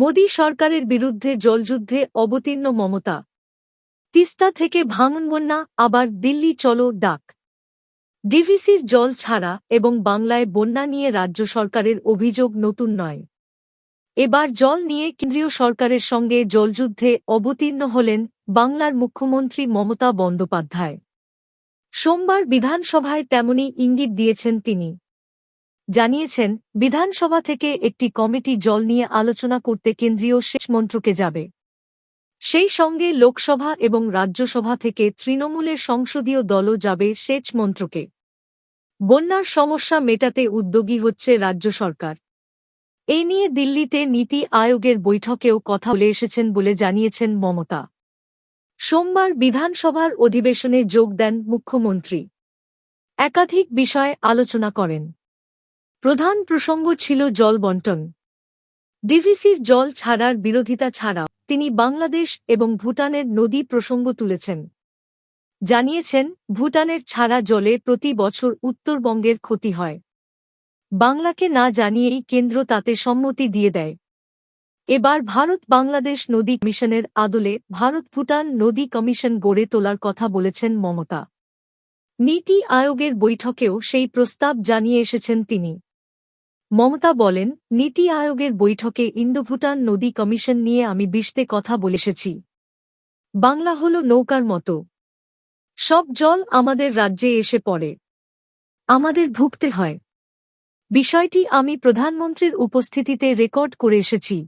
মোদী সরকারের বিরুদ্ধে জলযুদ্ধে অবতীর্ণ মমতা। তিস্তা থেকে ভাঙন বন্যা, আবার দিল্লি চলো ডাক। ডিভিসির জল ছাড়া এবং বাংলায় বন্যা নিয়ে রাজ্য সরকারের অভিযোগ নতুন নয়। এবার জল নিয়ে কেন্দ্রীয় সরকারের সঙ্গে জলযুদ্ধে অবতীর্ণ হলেন বাংলার মুখ্যমন্ত্রী মমতা বন্দ্যোপাধ্যায়। সোমবার বিধানসভায় তেমনি ইঙ্গিত দিয়েছেন তিনি। জানিয়েছেন, বিধানসভা থেকে একটি কমিটি জল নিয়ে আলোচনা করতে কেন্দ্রীয় সেচ মন্ত্রকে যাবে। সেই সঙ্গে লোকসভা এবং রাজ্যসভা থেকে তৃণমূলের সংসদীয় দলও যাবে সেচ মন্ত্রকে। বন্যার সমস্যা মেটাতে উদ্যোগী হচ্ছে রাজ্য সরকার। এ নিয়ে দিল্লিতে নীতি আয়োগের বৈঠকেও কথা বলে এসেছেন বলে জানিয়েছেন মমতা। সোমবার বিধানসভার অধিবেশনে যোগ দেন মুখ্যমন্ত্রী। একাধিক বিষয়ে আলোচনা করেন। প্রধান প্রসঙ্গ ছিল জল বন্টন। ডিভিসির জল ছাড়ার বিরোধিতা ছাড়াও তিনি বাংলাদেশ এবং ভুটানের নদী প্রসঙ্গ তুলেছেন। জানিয়েছেন, ভুটানের ছাড়া জলে প্রতি বছর উত্তরবঙ্গের ক্ষতি হয়। বাংলাকে না জানিয়েই কেন্দ্র তাতে সম্মতি দিয়ে দেয়। এবার ভারত বাংলাদেশ নদী কমিশনের আদলে ভারত ভুটান নদী কমিশন গড়ে তোলার কথা বলেছেন মমতা। নীতি আয়োগের বৈঠকেও সেই প্রস্তাব জানিয়ে এসেছেন তিনি। মমতা বলেন, নীতি আয়োগের বৈঠকে ইন্দো ভুটান নদী কমিশন নিয়ে আমি বিশতে কথা বলেছি বাংলা হল নৌকার মতো। সব জল আমাদের রাজ্যে এসে পড়ে। আমাদের ভুগতে হয়। বিষয়টি আমি প্রধানমন্ত্রীর উপস্থিতিতে রেকর্ড করে এসেছি।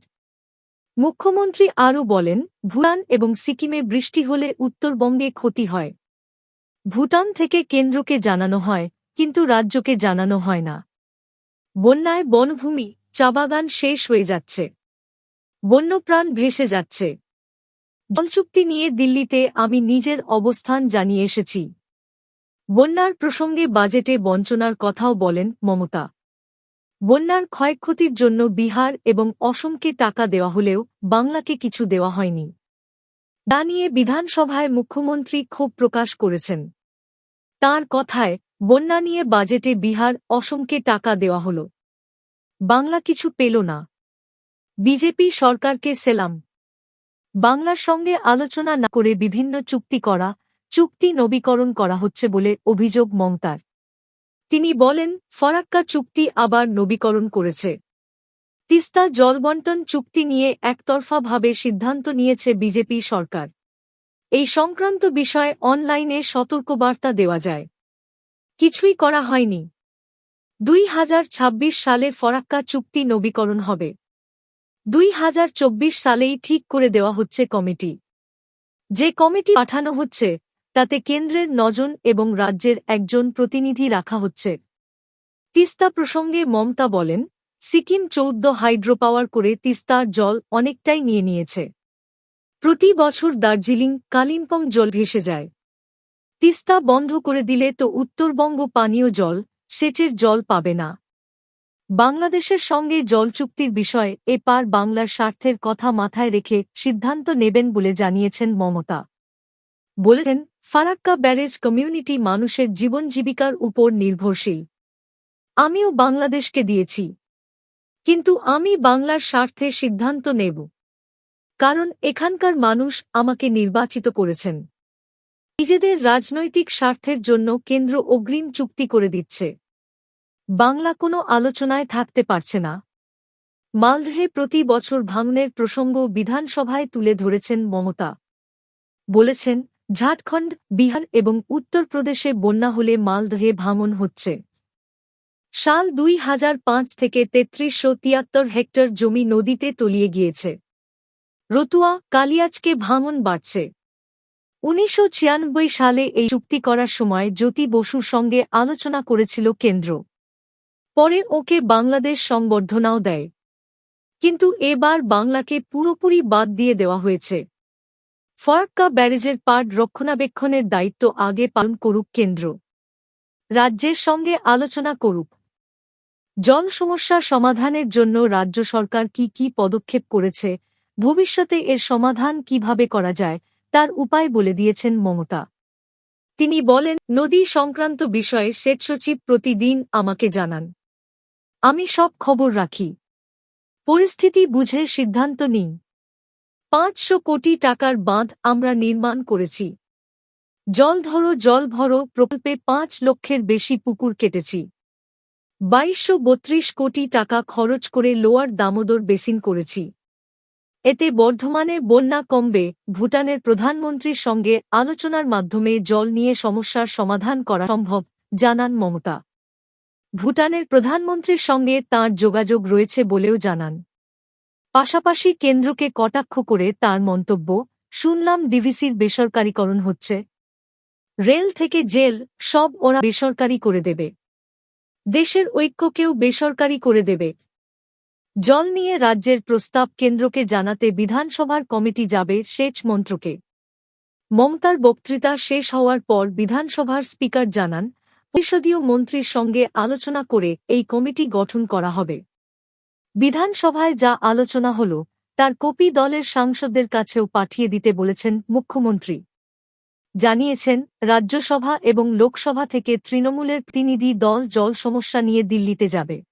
মুখ্যমন্ত্রী আরও বলেন, ভুটান এবং সিকিমে বৃষ্টি হলে উত্তরবঙ্গে ক্ষতি হয়। ভুটান থেকে কেন্দ্রকে জানানো হয়, কিন্তু রাজ্যকে জানানো হয় না। বন্যায় বনভূমি, চাবাগান শেষ হয়ে যাচ্ছে। বন্যপ্রাণ ভেসে যাচ্ছে। জলচুক্তি নিয়ে দিল্লিতে আমি নিজের অবস্থান জানিয়ে এসেছি। বন্যার প্রসঙ্গে বাজেটে বঞ্চনার কথাও বলেন মমতা। বন্যার ক্ষয়ক্ষতির জন্য বিহার এবং অসমকে টাকা দেওয়া হলেও বাংলাকে কিছু দেওয়া হয়নি। তা নিয়ে বিধানসভায় মুখ্যমন্ত্রী ক্ষোভ প্রকাশ করেছেন। তার কথায় বন্যা নিয়ে বাজেটে বিহার অসমকে টাকা দেওয়া হল। বাংলা কিছু পেল না। বিজেপি সরকারকে সেলাম। বাংলার সঙ্গে আলোচনা না করে বিভিন্ন চুক্তি করা, চুক্তি নবীকরণ করা হচ্ছে বলে অভিযোগ মমতার। তিনি বলেন, ফরাক্কা চুক্তি আবার নবীকরণ করেছে। তিস্তা জলবন্টন চুক্তি নিয়ে একতরফাভাবে সিদ্ধান্ত নিয়েছে বিজেপি সরকার। এই সংক্রান্ত বিষয়ে অনলাইনে সতর্কবার্তা দেওয়া যায়। কিছুই করা হয়নি। দুই হাজার ছাব্বিশ সালে ফরাক্কা চুক্তি নবীকরণ হবে। দুই হাজার চব্বিশ সালেই ঠিক করে দেওয়া হচ্ছে কমিটি। যে কমিটি পাঠানো হচ্ছে, তাতে কেন্দ্রের নজন এবং রাজ্যের একজন প্রতিনিধি রাখা হচ্ছে। তিস্তা প্রসঙ্গে মমতা বলেন, সিকিম চৌদ্দ হাইড্রো পাওয়ার করে তিস্তার জল অনেকটাই নিয়ে নিয়েছে। প্রতি বছর দার্জিলিং, কালিম্পং জল ভেসে যায়। তিস্তা বন্ধ করে দিলে তো উত্তরবঙ্গ পানীয় জল, সেচের জল পাবে না। বাংলাদেশের সঙ্গে জল চুক্তির বিষয়ে এপার বাংলার স্বার্থের কথা মাথায় রেখে সিদ্ধান্ত নেবেন বলে জানিয়েছেন মমতা। বলেছেন, ফারাক্কা ব্যারেজ কমিউনিটি মানুষের জীবন জীবিকার উপর নির্ভরশীল। আমিও বাংলাদেশকে দিয়েছি। কিন্তু আমি বাংলার স্বার্থে সিদ্ধান্ত নেব। কারণ এখানকার মানুষ আমাকে নির্বাচিত করেছেন। নিজেদের রাজনৈতিক স্বার্থের জন্য কেন্দ্র অগ্রিম চুক্তি করে দিচ্ছে। বাংলা কোনো আলোচনায় থাকতে পারছে না। মালদহে প্রতি বছর ভাঙনের প্রসঙ্গ বিধানসভায় তুলে ধরেছেন মমতা। বলেছেন, ঝাড়খণ্ড, বিহার এবং উত্তরপ্রদেশে বন্যা হলে মালদহে ভাঙন হচ্ছে। সাল দুই হাজার পাঁচ থেকে তেত্রিশশো তিয়াত্তর হেক্টর জমি নদীতে তলিয়ে গিয়েছে। রতুয়া কালিয়াজকে ভাঙন বাড়ছে। উনিশশো ছিয়ানব্বই সালে এই চুক্তি করার সময় জ্যোতি বসুর সঙ্গে আলোচনা করেছিল কেন্দ্র। পরে ওকে বাংলাদেশ সংবর্ধনাও দেয়। কিন্তু এবার বাংলাকে পুরোপুরি বাদ দিয়ে দেওয়া হয়েছে। ফরাক্কা ব্যারেজের পাট রক্ষণাবেক্ষণের দায়িত্ব আগে পালন করুক কেন্দ্র। রাজ্যের সঙ্গে আলোচনা করুক। জল সমস্যা সমাধানের জন্য রাজ্য সরকার কি কি পদক্ষেপ করেছে, ভবিষ্যতে এর সমাধান কীভাবে করা যায় তার উপায় বলে দিয়েছেন মমতা। তিনি বলেন, নদী সংক্রান্ত বিষয়ে সেচ সচিব প্রতিদিন আমাকে জানান। আমি সব খবর রাখি। পরিস্থিতি বুঝে সিদ্ধান্ত নিই পাঁচশো কোটি টাকার বাঁধ আমরা নির্মাণ করেছি। জল ধরো, জল ভরো, প্রকল্পে পাঁচ লক্ষের বেশি পুকুর কেটেছি। বাইশশো কোটি টাকা খরচ করে লোয়ার দামোদর বেসিন করেছি। এতে বর্ধমানে বন্যা কমবে, ভুটানের প্রধানমন্ত্রীর সঙ্গে আলোচনার মাধ্যমে জল নিয়ে সমস্যার সমাধান করা সম্ভব, জানান মমতা। ভুটানের প্রধানমন্ত্রীর সঙ্গে তাঁর যোগাযোগ রয়েছে বলেও জানান। পাশাপাশি কেন্দ্রকে কটাক্ষ করে তার মন্তব্য, শুনলাম ডিভিসির বেসরকারীকরণ হচ্ছে। রেল থেকে জেল, সব ওরা বেসরকারি করে দেবে। দেশের ঐক্যকেও বেসরকারি করে দেবে। জল নিয়ে রাজ্যের প্রস্তাব কেন্দ্রকে জানাতে বিধানসভার কমিটি যাবে সেচ মন্ত্রকে। মমতার বক্তৃতা শেষ হওয়ার পর বিধানসভার স্পিকার জানান, পরিষদীয় মন্ত্রীর সঙ্গে আলোচনা করে এই কমিটি গঠন করা হবে। বিধানসভায় যা আলোচনা হল, তার কপি দলের সাংসদদের কাছেও পাঠিয়ে দিতে বলেছেন মুখ্যমন্ত্রী। জানিয়েছেন, রাজ্যসভা এবং লোকসভা থেকে তৃণমূলের প্রতিনিধি দল জল সমস্যা নিয়ে দিল্লিতে যাবে।